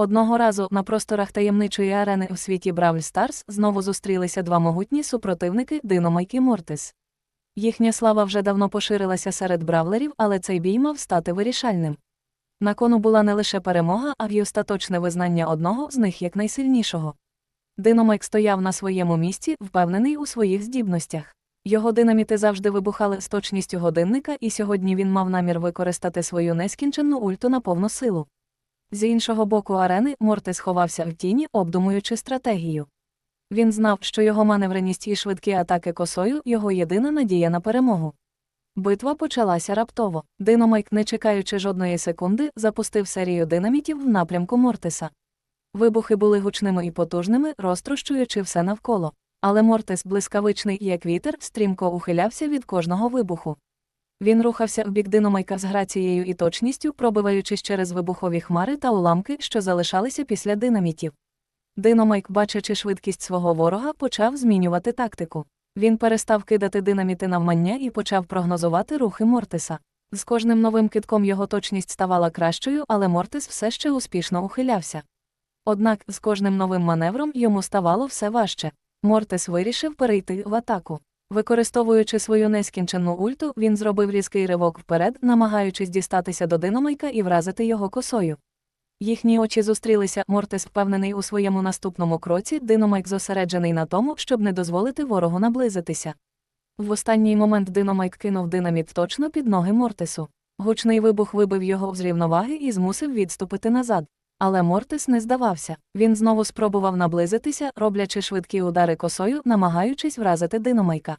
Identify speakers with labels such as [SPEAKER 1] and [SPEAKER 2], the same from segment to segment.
[SPEAKER 1] Одного разу на просторах таємничої арени у світі Бравл Старс знову зустрілися два могутні супротивники Диномайк і Мортис. Їхня слава вже давно поширилася серед бравлерів, але цей бій мав стати вирішальним. На кону була не лише перемога, а й остаточне визнання одного з них як найсильнішого. Диномайк стояв на своєму місці, впевнений у своїх здібностях. Його динаміти завжди вибухали з точністю годинника, і сьогодні він мав намір використати свою нескінченну ульту на повну силу. З іншого боку арени Мортис ховався в тіні, обдумуючи стратегію. Він знав, що його маневреність і швидкі атаки косою його єдина надія на перемогу. Битва почалася раптово. Диномайк, не чекаючи жодної секунди, запустив серію динамітів в напрямку Мортиса. Вибухи були гучними і потужними, розтрощуючи все навколо. Але Мортис, блискавичний, як вітер, стрімко ухилявся від кожного вибуху. Він рухався в бік диномайка з грацією і точністю, пробиваючись через вибухові хмари та уламки, що залишалися після динамітів. Диномайк, бачачи швидкість свого ворога, почав змінювати тактику. Він перестав кидати динаміти навмання і почав прогнозувати рухи Мортиса. З кожним новим китком його точність ставала кращою, але Мортис все ще успішно ухилявся. Однак з кожним новим маневром йому ставало все важче. Мортис вирішив перейти в атаку. Використовуючи свою нескінченну ульту, він зробив різкий ривок вперед, намагаючись дістатися до диномайка і вразити його косою. Їхні очі зустрілися, Мортис впевнений у своєму наступному кроці, диномайк зосереджений на тому, щоб не дозволити ворогу наблизитися. В останній момент диномайк кинув динаміт точно під ноги Мортису. Гучний вибух вибив його з рівноваги і змусив відступити назад. Але Мортис не здавався. Він знову спробував наблизитися, роблячи швидкі удари косою, намагаючись вразити диномайка.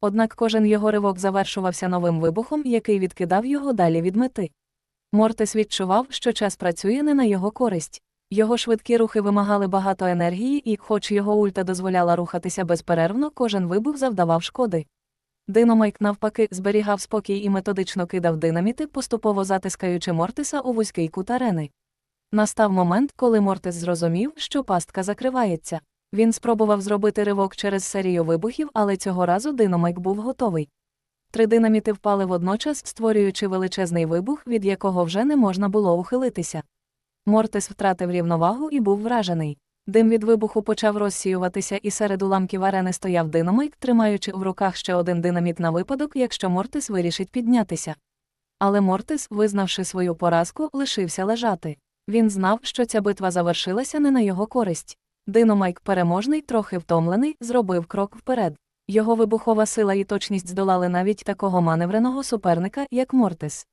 [SPEAKER 1] Однак кожен його ривок завершувався новим вибухом, який відкидав його далі від мети. Мортис відчував, що час працює не на його користь. Його швидкі рухи вимагали багато енергії, і, хоч його ульта дозволяла рухатися безперервно, кожен вибух завдавав шкоди. Диномайк, навпаки, зберігав спокій і методично кидав динаміти, поступово затискаючи Мортиса у вузький кут арени. Настав момент, коли Мортис зрозумів, що пастка закривається. Він спробував зробити ривок через серію вибухів, але цього разу диномайк був готовий. Три динаміти впали водночас, створюючи величезний вибух, від якого вже не можна було ухилитися. Мортис втратив рівновагу і був вражений. Дим від вибуху почав розсіюватися, і серед уламків арени стояв динамайк, тримаючи в руках ще один динаміт на випадок, якщо Мортис вирішить піднятися. Але Мортис, визнавши свою поразку, лишився лежати. Він знав, що ця битва завершилася не на його користь. Диномайк, переможний, трохи втомлений, зробив крок вперед. Його вибухова сила і точність здолали навіть такого маневреного суперника, як Мортис.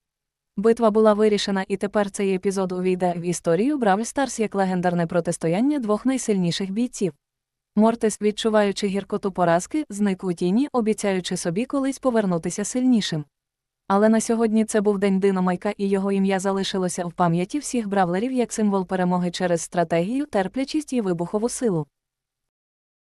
[SPEAKER 1] Битва була вирішена, і тепер цей епізод увійде в історію Бравл Старс як легендарне протистояння двох найсильніших бійців. Мортис, відчуваючи гіркоту поразки, зник у тіні, обіцяючи собі колись повернутися сильнішим. Але на сьогодні це був день Диномайка, і його ім'я залишилося в пам'яті всіх бравлерів як символ перемоги через стратегію, терплячість і вибухову силу.